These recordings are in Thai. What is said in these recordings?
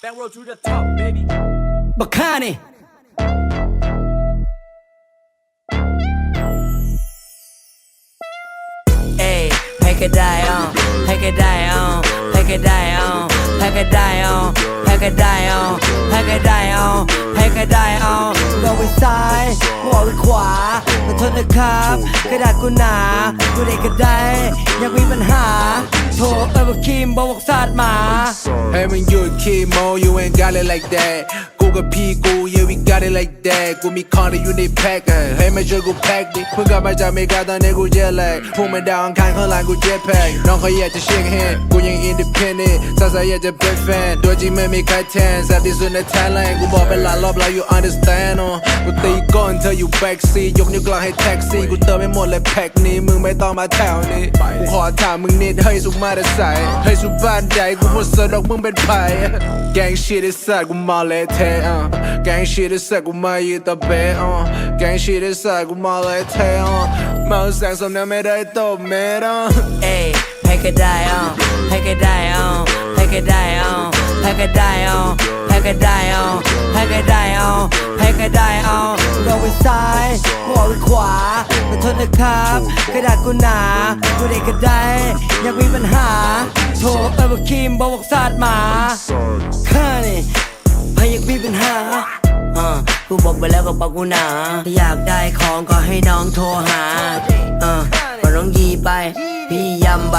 Back road to the top, baby. บักฆ่านี่เอ้ยให้ก็ได้อะให้ก็ได้อะให้ก็ได้อะให้ก็ได้อะให้ก็ได้อะให้ก็ได้อะให้ก็ได้อะเราไปซ้ายกูออกไปขวาขอโทษนะครับกระดาษกูหนากูเด็กก็ได้อยากมีปัญหาโทรเออบอกคิมบอกบอกซาดหมา Hey, when you a kid, mo, you ain't got it like that. กูกับพี่กู yeah we got it like that กูมีคอนที่อยู่ในแพ็คอะให้มาช่วยกูแพ็คดิเพิ่งกลับมาจากอเมริกาตอนนี้กูเจ็ตแลกพุ่งมาดาวอังคารข้างหลังกูเจ็ตแพ็คน้อง เขาอยู่แบที่สุดในไทยแลนด์กูบอกไปหลายรอบแล้ว you understand อ๋อกูตีก้นเธออยู่ยกนิ้วกลางให้แท็กซี่กูเติมไม่หมดเลยแพ็คนี้มึงไม่ต้องมาแถวนี้กูขอถามมึงนิดเฮ้ยสุมาแต่ใสเฮ้ยสุบ้านใหญ่กูพูดสนอกมึงเป็นไผ่แกงชิดไอ้สัตว์กูมาเลยเทอะแกงชิดไอ้สัตว์กูมาอยืนตะเบะอะแกงชิดไอ้สัตว์กูมาเลยเทอะเมาแสงสมน้ำไม่ได้ตบเมดอะเอ้ยให้ก็ได้อะให้ก็ได้อะให้ก็ได้อะให้ก็ได้อะให้ก็ได้อะให้ก็ได้อะ ให้ก็ได้อะเราไปซ้ายกูออกไปขวาขอโทษนะครับกระดาษกูหนากูเด็กก็ได้อยากมีปัญหา โทรเออบอกคิมบอกบอกซาดหมาฆ่านี่พายากมีปัญหาอะกูบอกไปแล้วก็บอกกูหนาถ้าอยากได้ของก็ให้น้องโทรหาอะปล่อยน้องยีไป พี่ยำไป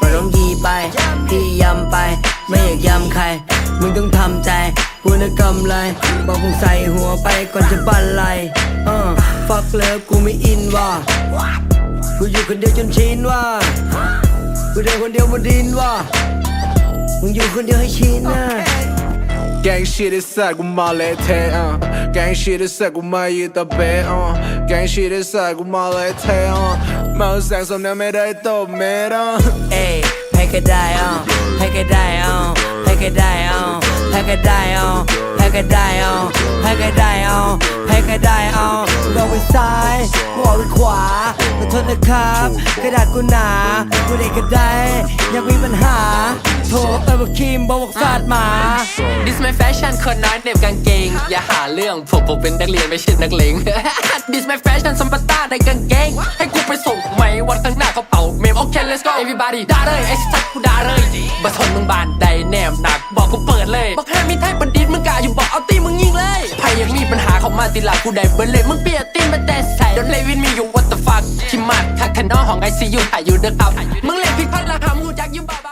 ปล่อยน้องยีไป พี่ยำไป ไม่อยากยำใคร มึงต้องทำใจกูนะกำไรบอกมึงใส่หัวไปก่อนจะบันไลอะฟักเลิฟกูไม่อินว่ะกูอยู่คนเดียวจนชินว่ะกูเดินคนเดียวบนดินว่ะมึงอยู่คนเดียวให้ชินนะแกงชิดไอ้สัตว์กูมาเลยเทอะแกงชิดไอ้สัตว์กูมายืนตะเบะอะแกงชิดไอ้สัตว์กูมาเลยเทอะเมาแสงสมน้ำไม่ได้ตบเมดอะเอ้ยให้ก็ได้อะให้ก็ได้ อะให้ก็ได้อะให้ ก็ได้อะให้ก็ได้อะให้ก็ได้อะให้ก็ได้อะเราไปซ้ายกูออกไปขวาขอโทษนะครับกระดาษกูหนากูเด็กก็ได้อยากมีปัญหา โทรเออบอกคิมบอกบอกซาดหมาดิส my fashion คนน้อยเหน็บกางเกง อย่าหาเรื่องผมผมเป็นนักเรียนไม่ใช่นักเลงดิส my fashion สัมปตาในกางเกง ให้กูไปส่งไหมวันข้างหน้ากระเป๋าเมมโอเค let's go everybody ด่าเลยไอ้สัตว์กูด่าเลยบัทนมึงบานใดแนมหนักบอกกูเปิดเลยบอกให้มีไทยประดิษฐ์มึงกล้าอยู่บอกเอาตีมึงยิงเลยใครยังมีปัญหาเข้ามาติลากูได้เบิร์เลยมึงเปลี่ยนตีนมาแต่ใส่โดนเลวินมีอยู่ what the นนอของไอซียูถ่ายอยู่เด้อครับมึงเล่นพิกพัดราคามูจักยูบอก